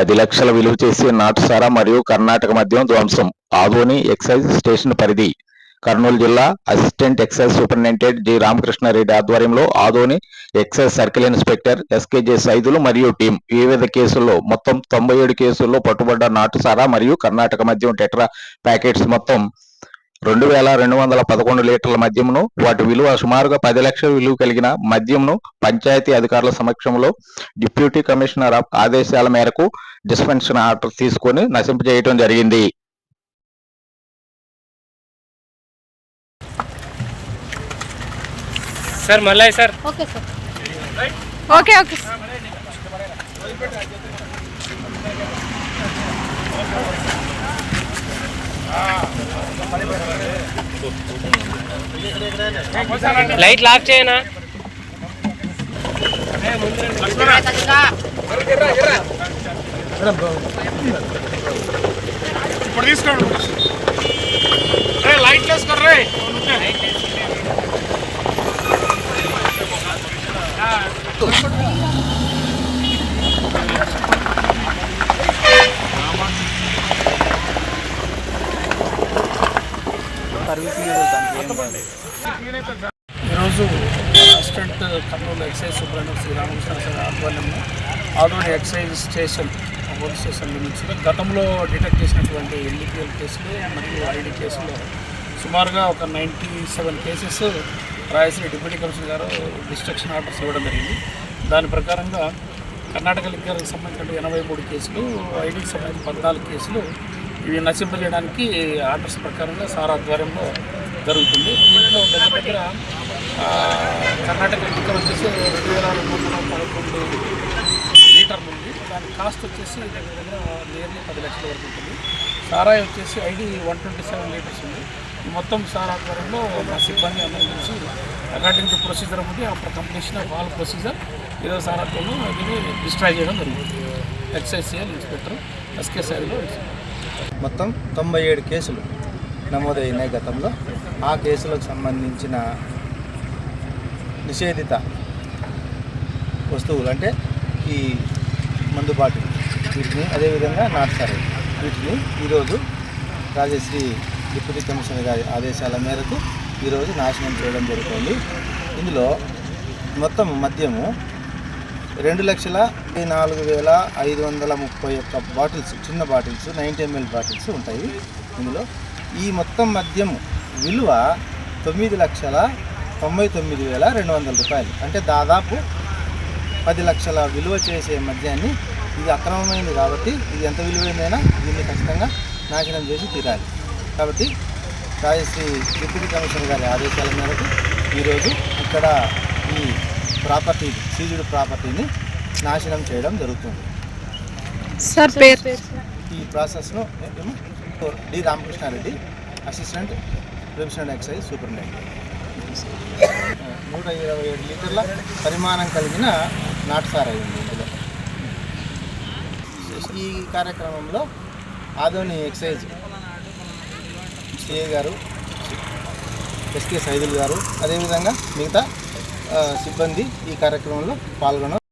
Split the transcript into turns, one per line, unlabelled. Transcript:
పది లక్షల విలువ చేసే నాటుసారా మరియు కర్ణాటక మద్యం ధ్వంసం. ఆదోని ఎక్సైజ్ స్టేషన్ పరిధి. కర్నూలు జిల్లా assistant excise superintendent G Ramakrishna Reddy ఆధ్వర్యంలో Adoni excise circle inspector SKJ Saidulu మరియు టీం. వివిధ కేసుల్లో మొత్తం తొంభై ఏడు కేసుల్లో పట్టుబడ్డ నాటుసారా మరియు కర్ణాటక మద్యం టెట్రా ప్యాకెట్స్ మొత్తం రెండు వేల రెండు వందల పదకొండు లీటర్ల మద్యమును వాటి విలువ సుమారుగా పది లక్షల విలువ కలిగిన మద్యంను పంచాయతీ అధికారుల సమక్షంలో డిప్యూటీ కమిషనర్ ఆఫ్ ఆదేశాల మేరకు డిస్పెన్షన్ ఆర్డర్ తీసుకొని నశింపజేయడం జరిగింది.
సార్ మళ్ళీ sir.
Okay sir.
Okay okay
light lock చేయనా?
ఇప్పుడు తీసుకోండి. లైట్ వేసుకోరు రే. ఈరోజు assistant Kurnool excise superintendent Sri Ramakrishna sir ఆధ్వర్యంలో already excise station police station నుంచి గతంలో డిటెక్ట్ చేసినటువంటి ఎన్డీపీఎల్ కేసులు మరియు ఐడి కేసులు సుమారుగా ఒక నైంటీ సెవెన్ కేసెస్ రాయశ్రీ డిప్యూటీ కమిషనర్ గారు డిస్ట్రక్షన్ ఆర్డర్స్ ఇవ్వడం జరిగింది. దాని ప్రకారంగా కర్ణాటక లిక్కర్కి సంబంధించిన ఎనభై మూడు కేసులు ఐడికి సంబంధించిన పద్నాలుగు కేసులు ఇవి నశింపజేయడానికి ఆర్డర్స్ ప్రకారంగా సార్ ఆధ్వర్యంలో జరుగుతుంది. దీంట్లో దగ్గర దగ్గర కర్ణాటక లిక్కర్ వచ్చేసి రెండు వేల రెండు వందల పదకొండు లీటర్లు ఉంది. దాని కాస్ట్ వచ్చేసి దగ్గర దగ్గర నియర్లీ పది లక్షల వరకు ఉంటుంది. సారాయి వచ్చేసి ID one twenty seven litres ఉంది. మొత్తం సార్ ఆధ్వర్యంలో మా సిబ్బంది అందరం కలిసి అకార్డింగ్ టు ప్రొసీజర్ ఉంది. After completion of all procedure ఈరోజు సార్ ఆధ్వర్యంలో దీన్ని డిస్ట్రాయ్ చేయడం జరిగింది ఎక్సైసిఎల్ ఇన్స్పెక్టర్ ఎస్కే సాయిలో
మొత్తం తొంభై ఏడు కేసులు నమోదైనాయి గతంలో. ఆ కేసులకు సంబంధించిన నిషేధిత వస్తువులు అంటే ఈ మందుబాటు వీటిని అదేవిధంగా నాటుతారు వీటిని ఈరోజు రాజశ్రీ డిప్యూటీ కమిషనర్ గారి ఆదేశాల మేరకు ఈరోజు నాశనం చేయడం జరుగుతుంది. ఇందులో మొత్తం మద్యము రెండు లక్షల నాలుగు వేల ఐదు వందల ముప్పై ఒక్క బాటిల్స్ చిన్న బాటిల్స్ నైంటీ ఎంఎల్ బాటిల్స్ ఉంటాయి. ఇందులో ఈ మొత్తం మద్యం విలువ తొమ్మిది లక్షల తొంభై తొమ్మిది వేల రెండు వందల రూపాయలు. అంటే దాదాపు పది లక్షల విలువ చేసే మద్యాన్ని ఇది అక్రమమైనది కాబట్టి ఇది ఎంత విలువైందైనా దీన్ని ఖచ్చితంగా నాశనం చేసి తీరాలి. కాబట్టి రాజశ్రీ డిప్యూటీ కమిషనర్ గారి ఆదేశాల మేరకు ఈరోజు ఇక్కడ ఈ ప్రాపర్టీ సీజుడ్ ప్రాపర్టీని నాశనం చేయడం జరుగుతుంది.
సార్ పేరు?
ఈ ప్రాసెస్ను D Ramakrishna Reddy assistant professional excise superintendent. నూట ఇరవై ఏడు లీటర్ల పరిమాణం కలిగిన నాటుసారా ఉంది ఇందులో. ఈ కార్యక్రమంలో ఆదోని ఎక్సైజ్ సిఏ గారు ఎస్కే సైదుల్ గారు అదేవిధంగా మిగతా సిబ్బంది ఈ కార్యక్రమంలో పాల్గొన